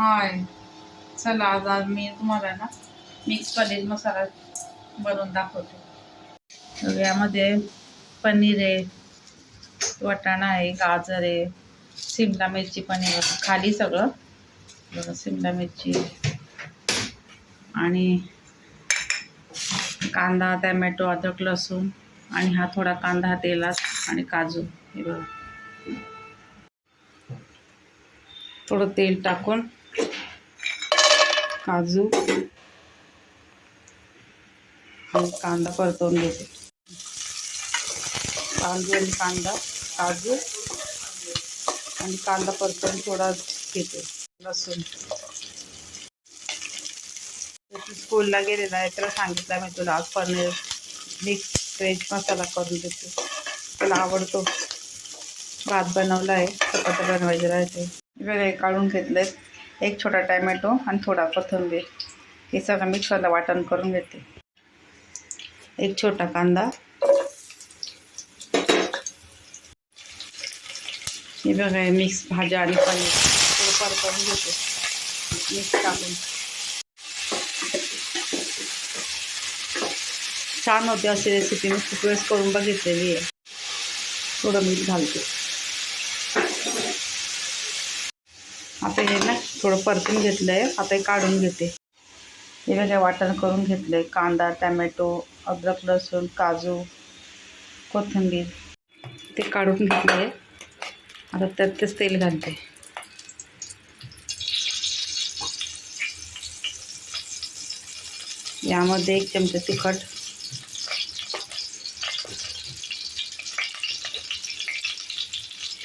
हाय. चला आज आज मी तुम्हाला ना मिक्स पनीर मसाला बनवून दाखवते. यामध्ये पनीर आहे वाटाणा आहे गाजर आहे सिमला मिरची पण आहे. खाली सगळं. बघा सिमला मिरची. आणि कांदा टॅमॅटो अद्रक लसूण आणि हा थोडा कांदा हा तेलात आणि काजू. हे बघा. थोडं तेल टाकून काजू. आणि कांदा परतवून घेते. काजू आणि कांदा काजू. आणि कांदा परतवून थोडा घेते लसूण. स्कूलला गेलेला आहे त्याला सांगितलं मी तुला आज पनीर मिक्स व्हेज मसाला करून देते. त्याला आवडतो. भात बनवला आहे चपात्या बनवायचे राहते. वेगळे काढून घेतले एक छोटा टॅमॅटो आणि थोडा कोथिंबीर. हे सगळं मिक्सरला वाटण करून घेते. एक छोटा कांदा. हे बघा मिक्स भाज्या आणि पनीर. थोडंफार करून घेते. मिक्स टाकून. छान होते अशी रेसिपी मी खूप वेळेस करून बघितलेली आहे. थोडं मीठ घालते. आता हे ना थोडं परतून घेतलं आहे आता हे काढून घेते. हे वेगळे वाटण करून घेतलं आहे कांदा टॅमॅटो अद्रक लसूण काजू कोथिंबीर ते काढून घेतलं आहे आता त्यात तेच तेल घालते. यामध्ये एक चमचा तिखट.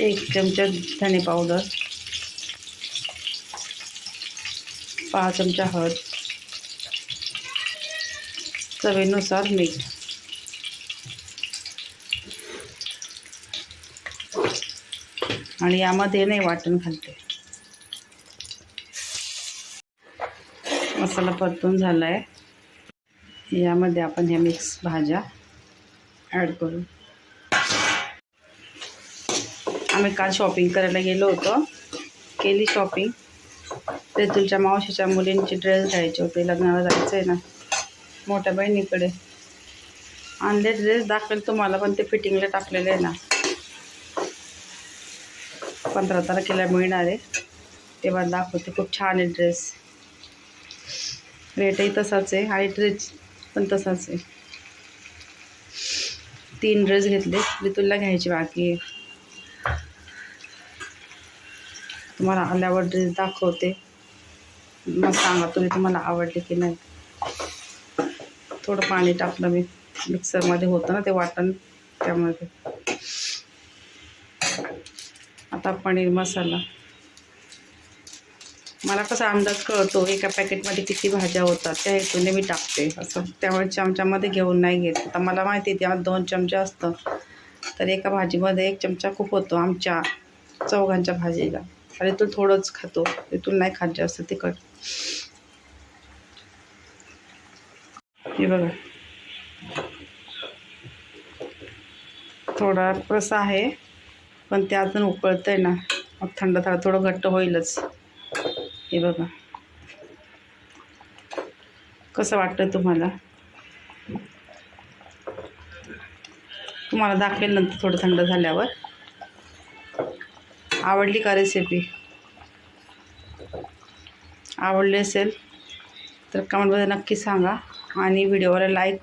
एक चमचा धणे पावडर. पाच चमचा हळद. चवीनुसार मीठ. आणि यामध्ये नाही वाटण घालते. मसाला परतून झाला आहे यामध्ये आपण ह्या मिक्स भाज्या ॲड करू. आम्ही काल शॉपिंग करायला गेलो होतो. केली शॉपिंग. ते तुमच्या मावशीच्या मुलींचे ड्रेस घ्यायचे होते लग्नाला जायचं आहे ना. मोठ्या बहिणीकडे. आणले ड्रेस दाखवेल तुम्हाला पण ते फिटिंगला टाकलेले आहे ना. पंधरा तारखेला मिळणार आहे. तेव्हा दाखवते खूप छान आहे ड्रेस रेटही तसाच आहे आणि ड्रेस पण तसाच आहे. तीन ड्रेस घेतले रितुलला घ्यायचे बाकी आहे. तुम्हाला आल्यावर ड्रेस दाखवते. मग सांगा तुम्ही तुम्हाला आवडले की नाही? थोडं पाणी टाकलं मी. मिक्सरमध्ये होतं ना ते वाटण त्यामध्ये. आता पनीर मसाला. मला कसा अंदाज कळतो एका पॅकेटमध्ये किती भाज्या होतात त्या हेतूने मी टाकते. असं त्यामुळे चमच्यामध्ये घेऊन नाही घेत. आता मला माहिती आहे त्यामध्ये दोन चमचे असतं. तर एका भाजीमध्ये एक चमचा खूप होतो आमच्या चौघांच्या भाजीला. अरे तो थोडंच खातो. इथून नाही खात जास्त तिखट. हे बघा. थोडा प्रसा आहे पण ते अजून उकळतं आहे ना. मग थंड थंड थोडं घट्ट होईलच. हे बघा. कसं वाटतं तुम्हाला? तुम्हाला दाखवेल नंतर थोडं थंड झाल्यावर. आवडली का रेसिपी आवडली असेल तर कमेंटमध्ये नक्की सांगा. आणि व्हिडिओला लाईक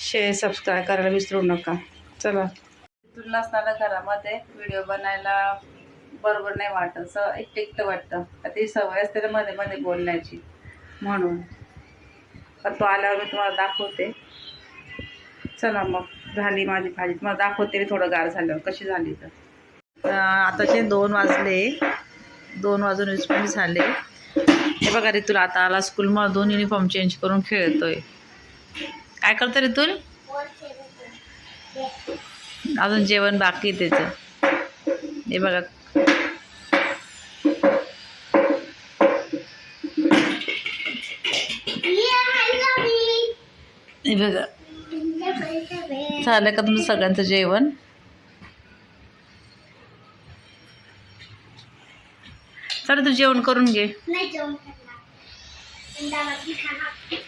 शेअर सबस्क्राईब करायला विसरू नका. चला. तुला नसताना घरामध्ये व्हिडिओ बनायला बरोबर नाही वाटत. असं एक एकटं वाटतं ती सवय असते ना मध्ये मध्ये बोलण्याची. म्हणून. तो आल्यावर मी तुम्हाला दाखवते. चला मग. झाली माझी भाजी. तुम्हाला दाखवते मी थोडं गार झाल्यावर कशी झाली तर. आताचे दोन वाजले. दोन वाजून वीस मिनिट झाले. हे बघा रितुल आता आला स्कूलमधून युनिफॉर्म चेंज करून खेळतोय. काय करतो रितुल? अजून जेवण बाकी आहे त्याचं. हे बघा. हे बघा. झालं का तुमचं सगळ्यांचं जेवण? चला तू जेवण करून घे.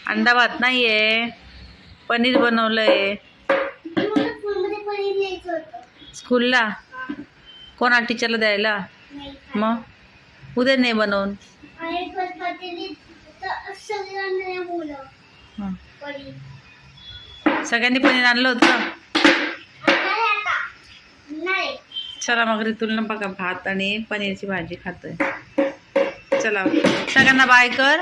अंडा भात नाही आहे पनीर बनवलं आहे मला स्कूलमध्ये पनीर न्यायचं होतं. स्कूलला. कोणा टीचरला द्यायला? मग? उद्या नाही बनवून? सगळ्यांना. पनीर. आणलं होतं? चला मग रितुलनं बघा भात आणि पनीरची भाजी खातोय. चला. सगळ्यांना बाय कर.